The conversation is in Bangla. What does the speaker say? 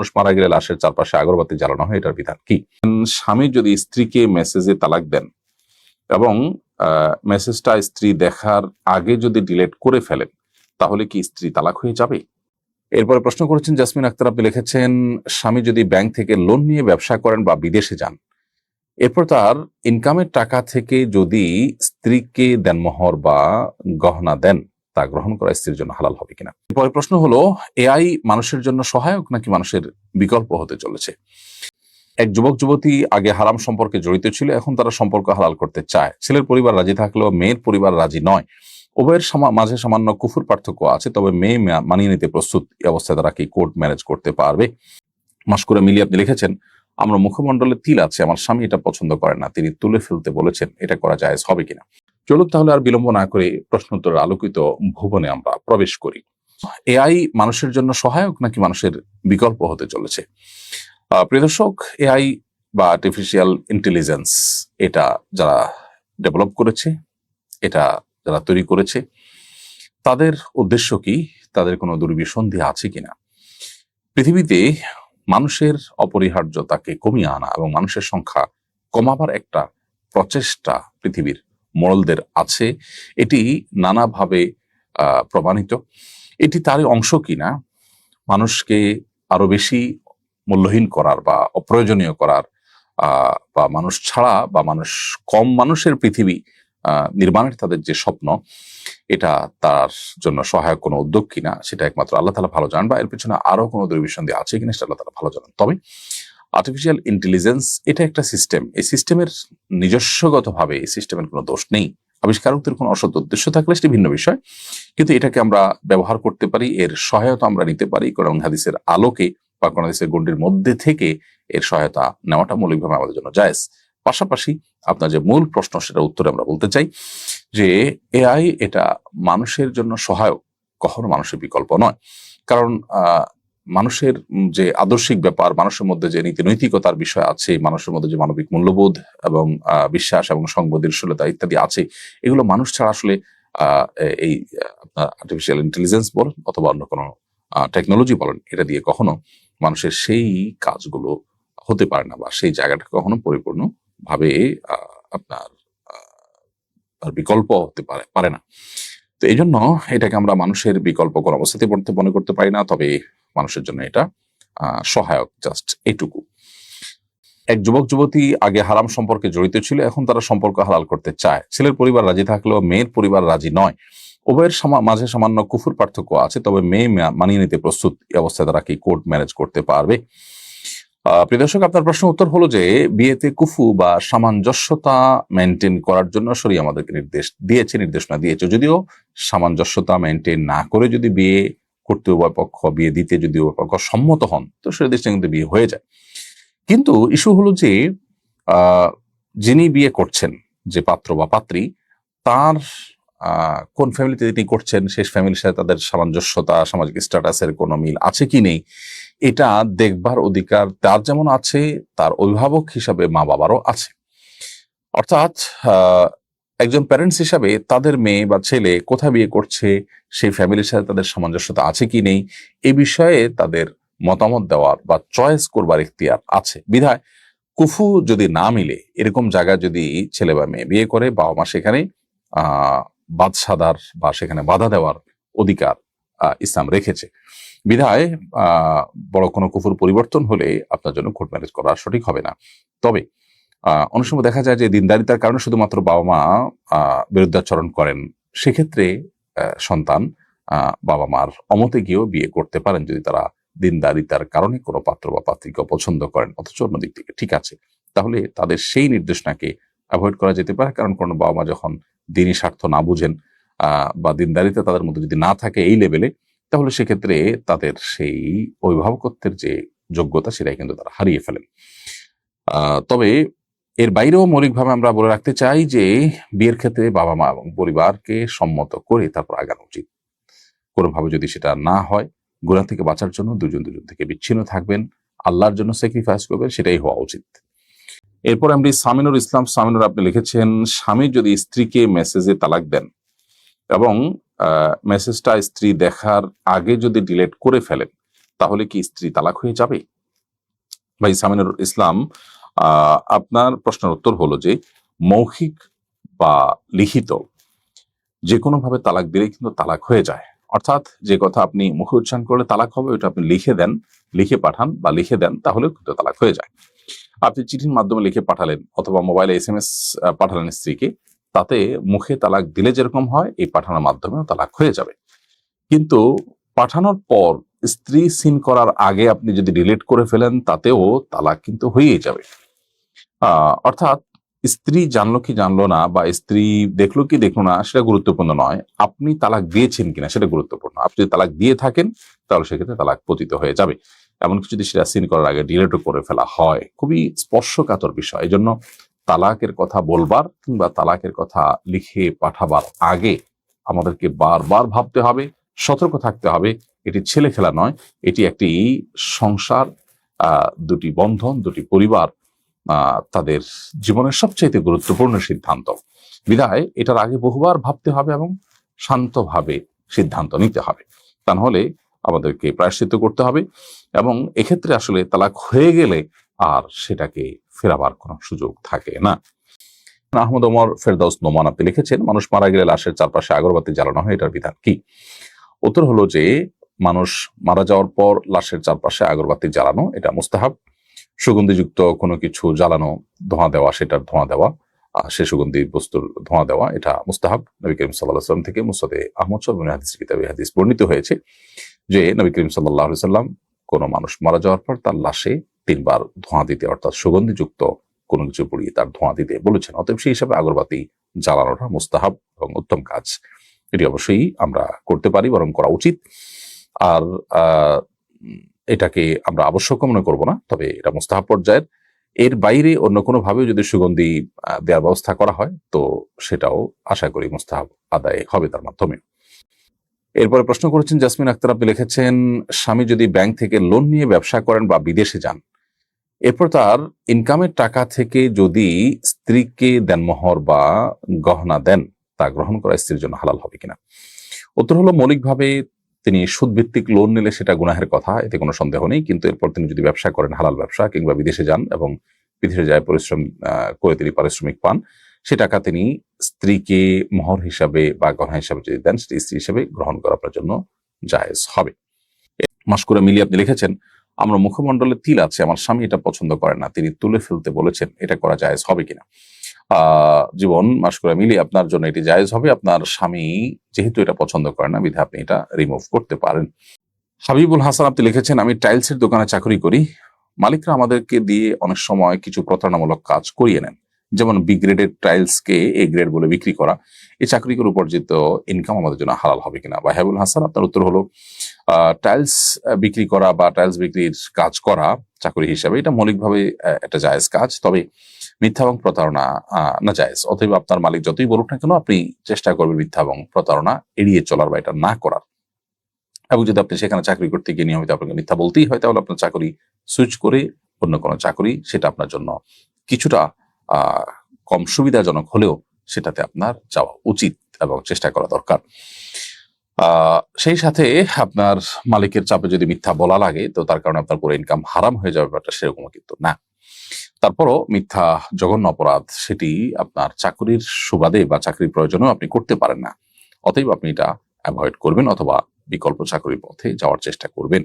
মানুষ মারা গেলে লাশের চারপাশে আগরবাতি জ্বালানো হয়, এটার বিধান কি? স্বামী যদি স্ত্রীকে মেসেজে তালাক দেন এবং মেসেজটা স্ত্রী দেখার আগে যদি ডিলেট করে ফেলেন, তাহলে কি স্ত্রী তালাক হয়ে যাবে? এরপরে প্রশ্ন করেছেন, জাসমিন আক্তার আপনি লিখেছেন, স্বামী যদি ব্যাংক থেকে লোন নিয়ে ব্যবসা করেন বা বিদেশে যান, এরপর তার ইনকামের টাকা থেকে যদি স্ত্রীকে দেনমোহর বা গহনা দেন তা গ্রহণ করা স্ত্রীর জন্য হালাল হবে কিনা? এরপরে প্রশ্ন হলো, এআই মানুষের জন্য সহায়ক নাকি মানুষের বিকল্প হতে চলেছে? এক যুবক, যুবতী আগে হারাম সম্পর্কে জড়িত ছিল, এখন তারা সম্পর্ক হালাল করতে চায়। ছেলের পরিবার রাজি থাকলেও মেয়ের পরিবার রাজি নয়। উভয়ের মাঝে সামান্য কুফুর পার্থক্য আছে, তবে মেয়ে মানিয়ে নিতে প্রস্তুত অবস্থায় তারা কি কোর্ট ম্যানেজ করতে পারবে? মাস্কুরা মিলিয়ে আপনি লিখেছেন, আমরা মুখমণ্ডলে তিল আছে, আমার স্বামী এটা পছন্দ করে না, তিনি তুলে ফেলতে বলেছেন, এটা করা যায় হবে কিনা? চলুক তাহলে আর বিলম্ব না করে প্রশ্নোত্তর আলোকিত ভুবনে আমরা প্রবেশ করি। এআই মানুষের জন্য সহায়ক নাকি মানুষের বিকল্প হতে চলেছে? প্রিয় দর্শক, এআই বা আর্টিফিশিয়াল ইন্টেলিজেন্স এটা যারা ডেভেলপ করেছে, এটা যারা তৈরি করেছে, তাদের উদ্দেশ্য কি? তাদের কোনো দুর্বিসন্ধি আছে কিনা? পৃথিবীতে মানুষের অপরিহার্যতাকে কমিয়ে আনা এবং মানুষের সংখ্যা কমাবার একটা প্রচেষ্টা পৃথিবীর মোড়লদের আছে, এটি নানাভাবে প্রমাণিত। এটি তারই অংশ কিনা? মানুষকে আরও বেশি মূল্যহীন করার বা অপ্রয়োজনীয় করার বা মানুষ ছাড়া বা মানুষ কম মানুষের পৃথিবী নির্মাণের তাদের যে স্বপ্ন, এটা তার জন্য সহায়ক কোনো উদ্যোগ কিনা, সেটা একমাত্র আল্লাহ তালা ভালো জানেন বা এর পিছনে আরও কোনো দুর্বিসন্ধি আছে কিনা, সেটা আল্লাহ তালা ভালো জানেন। তবে আর্টিফিশিয়াল ইন্টেলিজেন্স এটা একটা সিস্টেম এই সিস্টেমের নিজস্বগতভাবে এই সিস্টেমের কোনো দোষ নেই। আবিষ্কারকদের কোনো অসৎ উদ্দেশ্য থাকলে সেটি ভিন্ন বিষয়। কিন্তু এটাকে আমরা ব্যবহার করতে পারি, এর সহায়তা আমরা নিতে পারি কোরআন হাদিসের আলোকে বা কোরআন হাদিসের গণ্ডির মধ্যে থেকে এর সহায়তা নেওয়াটা মৌলিকভাবে আমাদের জন্য জায়েজ। পাশাপাশি আপনার যে মূল প্রশ্ন সেটা উত্তরে আমরা বলতে চাই যে এআই এটা মানুষের জন্য সহায়ক, কখনো মানুষের বিকল্প নয়। কারণ মানুষের যে আদর্শিক ব্যাপার মানুষের মধ্যে যে নীতি নৈতিকতার বিষয় আছে মানুষের মধ্যে যে মানবিক মূল্যবোধ এবং বিশ্বাস এবং সংবেদনশীলতা ইত্যাদি আছে এগুলো মানুষ ছাড়া আসলে এই আর্টিফিশিয়াল ইন্টেলিজেন্স বলেন অথবা অন্য কোনো টেকনোলজি বলেন এটা দিয়ে কখনো মানুষের সেই কাজগুলো হতে পারে না বা সেই জায়গাটা কখনো পরিপূর্ণ ভাবে আহ, আপনার বিকল্প হতে পারে পারে না। তো এই জন্য এটাকে আমরা মানুষের বিকল্প কোনো অবস্থাতে পড়তে মনে করতে পারি না তবে মানুষের জন্য এটা সহায়ক জাস্ট এইটুকু এক যুবক, যুবতী আগে হারাম সম্পর্কে জড়িত ছিল, এখন তারা সম্পর্ক হালাল করতে চায়। ছেলের পরিবার রাজি থাকলেও মেয়ের পরিবার রাজি নয়। উভয়ের মাঝে সামান্য কুফুর পার্থক্য আছে, তবে মেয়ে মানিয়ে নিতে প্রস্তুত অবস্থায় তারা কি কোর্ট ম্যানেজ করতে পারবে? প্রিয় আপনার প্রশ্ন উত্তর হলো যে, বিয়েতে কুফু বা সামঞ্জস্যতা মেনটেন করার জন্য সরি আমাদেরকে নির্দেশ দিয়েছে, নির্দেশনা দিয়েছে। যদিও সামঞ্জস্যতা মেনটেন না করে যদি বিয়ে করতে উভয় পক্ষ বিয়ে দিতে যদি উভয় পক্ষ সম্মত হন, তো সে দেশে কিন্তু বিয়ে হয়ে যায়। কিন্তু ইস্যু হলো যে যিনি বিয়ে করছেন, যে পাত্র বা পাত্রী, তার কোন ফ্যামিলিতে তিনি করছেন শেষ ফ্যামিলির সাথে তাদের সামঞ্জস্যতা, সামাজিক স্ট্যাটাসের কোনো মিল আছে কি নেই, এটা দেখবার অধিকার তার যেমন আছে, তার অভিভাবক হিসাবে মা বাবারও আছে। অর্থাৎ একজন প্যারেন্টস হিসাবে তাদের মেয়ে বা ছেলে কোথায় বিয়ে করছে সেই ফ্যামিলির সাথে তাদের সামঞ্জস্যতা আছে কি নেই এ বিষয়ে তাদের মতামত দেওয়ার বা চয়েস করবার ইখতিয়ার আছে। বিধায় কুফু যদি না মিলে এরকম জায়গায় যদি ছেলে বা মেয়ে বিয়ে করে বাবা মা সেখানে আহ বাদশাদার বা সেখানে বাধা দেওয়ার অধিকার ইসলাম রেখেছে। বিধায় আহ, বড় কোনো কুফুর পরিবর্তন হলে আপনার জন্য কোর্ট ম্যারেজ করা সঠিক হবে না। তবে অনেক সময় দেখা যায় যে দিনদারিতার কারণে শুধুমাত্র বাবা মা বিরুদ্ধাচরণ করেন। সেক্ষেত্রে সন্তান বাবা মার অমতে গিয়েও বিয়ে করতে পারেন যদি তারা দিনদারিতার কারণে কোনো পাত্র বা পাত্রীকে পছন্দ করেন, অথচ অন্য দিক থেকে। ঠিক আছে। তাহলে তাদের সেই নির্দেশনাকে অ্যাভয়েড করা যেতে পারে, কারণ কোনো বাবা মা যখন দিনই স্বার্থ না বুঝেন বা দিনদারিতা তাদের মধ্যে যদি না থাকে এই লেভেলে, তাহলে সেক্ষেত্রে তাদের সেই অভিভাবকত্বের যে যোগ্যতা, সেটাই কিন্তু তারা হারিয়ে ফেলেন। তবে এর বাইরেও মৌলিকভাবে আমরা বলে রাখতে চাই যে বিয়ের ক্ষেত্রে বাবা মা এবং পরিবারকে সম্মত করে তারপর আগানো উচিত। কোনোভাবে যদি সেটা না হয় গুণা থেকে বাঁচার জন্য দুজন দুজন থেকে বিচ্ছিন্ন থাকবেন, আল্লাহর জন্য স্যাক্রিফাইস করবেন, সেটাই হওয়া উচিত। এরপর আমরা সামিনুর ইসলাম সামিনুর আপনি লিখেছেন, স্বামী যদি স্ত্রীকে মেসেজে তালাক দেন এবং মেসেজটা স্ত্রী দেখার আগে যদি ডিলেট করে ফেলেন, তাহলে কি স্ত্রী তালাক হয়ে যাবে? ভাই সামিনুর ইসলাম আপনার প্রশ্নের উত্তর হলো যে মৌখিক বা লিখিত যে কোনো ভাবে তালাক দিলে কিন্তু তালাক হয়ে যায়। অর্থাৎ যে কথা আপনি মুখে উচ্চারণ করলে তালাক হবে, ওটা আপনি লিখে দেন, লিখে পাঠান বা লিখে দেন, তাহলেও কিন্তু তালাক হয়ে যায়। আপনি চিঠির মাধ্যমে লিখে পাঠালেন অথবা মোবাইলে এস এম এস পাঠালেন স্ত্রীকে, তাতে মুখে তালাক দিলে যেরকম হয়, এই পাঠানোর মাধ্যমেও তালাক হয়ে যাবে। কিন্তু পাঠানোর পর স্ত্রী সিন করার আগে আপনি যদি ডিলিট করে ফেলেন, তাতেও তালাক কিন্তু হয়েই যাবে। অর্থাৎ স্ত্রী জানলো কি জানলো না বা স্ত্রী দেখল কি দেখল না সেটা গুরুত্বপূর্ণ নয়। আপনি তালাক দিয়েছেন কিনা সেটা গুরুত্বপূর্ণ। আপনি যদি তালাক দিয়ে থাকেন, তাহলে সেক্ষেত্রে তালাক পতিত হয়ে যাবে। এমনকি যদি সেটা সিন করার আগে ডিলেটও করে ফেলা হয়, খুবই স্পর্শকাতর বিষয়। এই জন্য তালাকের কথা বলবার কিংবা তালাকের কথা লিখে পাঠাবার আগে আমাদেরকে বারবার ভাবতে হবে, সতর্ক থাকতে হবে। এটি ছেলে খেলা নয়, এটি একটি সংসার দুটি বন্ধন, দুটি পরিবার তাদের জীবনের সবচাইতে গুরুত্বপূর্ণ সিদ্ধান্ত। বিধায় এটার আগে বহুবার ভাবতে হবে এবং শান্তভাবে সিদ্ধান্ত নিতে হবে। তা নাহলে আমাদেরকে প্রায়শ্চিত্ত করতে হবে এবং এক্ষেত্রে আসলে তালাক হয়ে গেলে আর সেটাকে ফেরাবার কোনো সুযোগ থাকে না। আহমদ ওমর ফেরদাউস নোমান আপনি লিখেছেন, মানুষ মারা গেলে লাশের চারপাশে আগরবাতি জ্বালানো হয়, এটার বিধান কি? উত্তর হলো যে, মানুষ মারা যাওয়ার পর লাশের চারপাশে আগরবাতি জ্বালানো, এটা মুস্তাহাব। সুগন্ধিযুক্ত কোনো কিছু জ্বালানো ধোঁয়া দেওয়া, সেটার ধোঁয়া দেওয়া সে সুগন্ধি বস্তুর ধোঁয়া দেওয়া, এটা মুস্তাহাব নবী করিম সাল্লাহ সাল্লাম থেকে মুসাদে আহমদ সরবিন হাদিস কিতাবে হাদিস বর্ণিত হয়েছে যে নবী করিম সাল্লাহ সাল্লাম কোনো মানুষ মারা যাওয়ার পর তার লাশে তিনবার ধোঁয়া দিতে, অর্থাৎ সুগন্ধিযুক্ত কোনো কিছু পুড়িয়ে তার ধোঁয়া দিতে বলেছেন। অতএব সেই হিসাবে আগরবাতি জ্বালানোটা মুস্তাহাব এবং উত্তম কাজ। এটি অবশ্যই আমরা করতে পারি, বরং করা উচিত। আর এটাকে আমরা আবশ্যক মনে করব না, তবে এটা মুস্তাহাব পর্যায়ের। এর বাইরে অন্য কোনো ভাবে যদি সুগন্ধি দেওয়ার ব্যবস্থা করা হয়, তো সেটাও আশা করি মুস্তাহাব আদায় হবে তার মাধ্যমে। এরপরে প্রশ্ন করেছেন, জাসমিন আক্তার আপনি লিখেছেন, স্বামী যদি ব্যাংক থেকে লোন নিয়ে ব্যবসা করেন বা বিদেশে যান, এরপর তার ইনকামের টাকা থেকে যদি স্ত্রীকে দেনমোহর বা গহনা দেন, তা গ্রহণ করা স্ত্রীর জন্য হালাল হবে কিনা? উত্তর হলো, মৌলিকভাবে তিনি সুদভিত্তিক লোন নিলে সেটা গুনাহের কথা, এতে কোনো সন্দেহ নেই। কিন্তু এরপর তিনি যদি ব্যবসা করেন, হালাল ব্যবসা, কিংবা বিদেশে যান এবং বিদেশে যায় পরিশ্রম করে তিনি পারিশ্রমিক পান, সে টাকা তিনি স্ত্রীকে মহর হিসাবে বা গহনা হিসাবে যদি দেন, সেটি স্ত্রী হিসাবে গ্রহণ করা আপনার জন্য জায়েজ হবে। মাসকুরা মিলিয়ে আপনি লিখেছেন, আমরা মুখমণ্ডলে তিল আছে, আমার স্বামী এটা পছন্দ করে না। তিনি তুলে ফেলতে বলেছেন, এটা করা জায়েজ হবে কিনা? জীবন, মাস করে মিলিয়ে আপনার জন্য এটি জায়েজ হবে। আপনার স্বামী যেহেতু এটা পছন্দ করে না, বিধে আপনি এটা রিমুভ করতে পারেন। হাবিবুল হাসান আপনি লিখেছেন, আমি টাইলসের দোকানে চাকরি করি। মালিকরা আমাদেরকে দিয়ে অনেক সময় কিছু প্রতারণামূলক কাজ করিয়ে নেন। যেমন বি গ্রেডের টাইলস কে এ গ্রেড বলে বিক্রি করা। এই চাকরি করে উপার্জিত ইনকাম আমাদের জন্য হালাল হবে কিনা? বা হাবিবুল হাসান, আপনার উত্তর হলো টাইলস বিক্রি করা বা টাইলস বিক্রির কাজ করা চাকরি হিসাবে, এটা মৌলিকভাবে একটা জায়েজ কাজ। তবে মিথ্যা এবং প্রতারণা না জায়েজ। অতএব আপনার মালিক যতই বলুক না কেন, আপনি চেষ্টা করবেন মিথ্যা এবং প্রতারণা এড়িয়ে চলার বা এটা না করার। এবং যদি আপনি সেখানে চাকরি করতে গিয়ে নিয়মিত আপনাকে মিথ্যা বলতেই হয়, তাহলে আপনার চাকরি সুইচ করে অন্য কোনো চাকরি, সেটা আপনার জন্য কিছুটা কম সুবিধাজনক হলেও সেটাতে আপনার যাওয়া উচিত এবং চেষ্টা করা দরকার। সেই সাথে আপনার মালিকের চাপে যদি মিথ্যা বলা লাগে, তো তার কারণে আপনার পুরো ইনকাম হারাম হয়ে যাবে ব্যাপারটা সেরকম কিন্তু না। তারপরও মিথ্যা, জঘন্য অপরাধ, সেটি আপনার চাকরির সুবাদে বা চাকরির প্রয়োজনেও আপনি করতে পারেন না। অতএব আপনি এটা অ্যাভয়েড করবেন অথবা বিকল্প চাকরির পথে যাওয়ার চেষ্টা করবেন।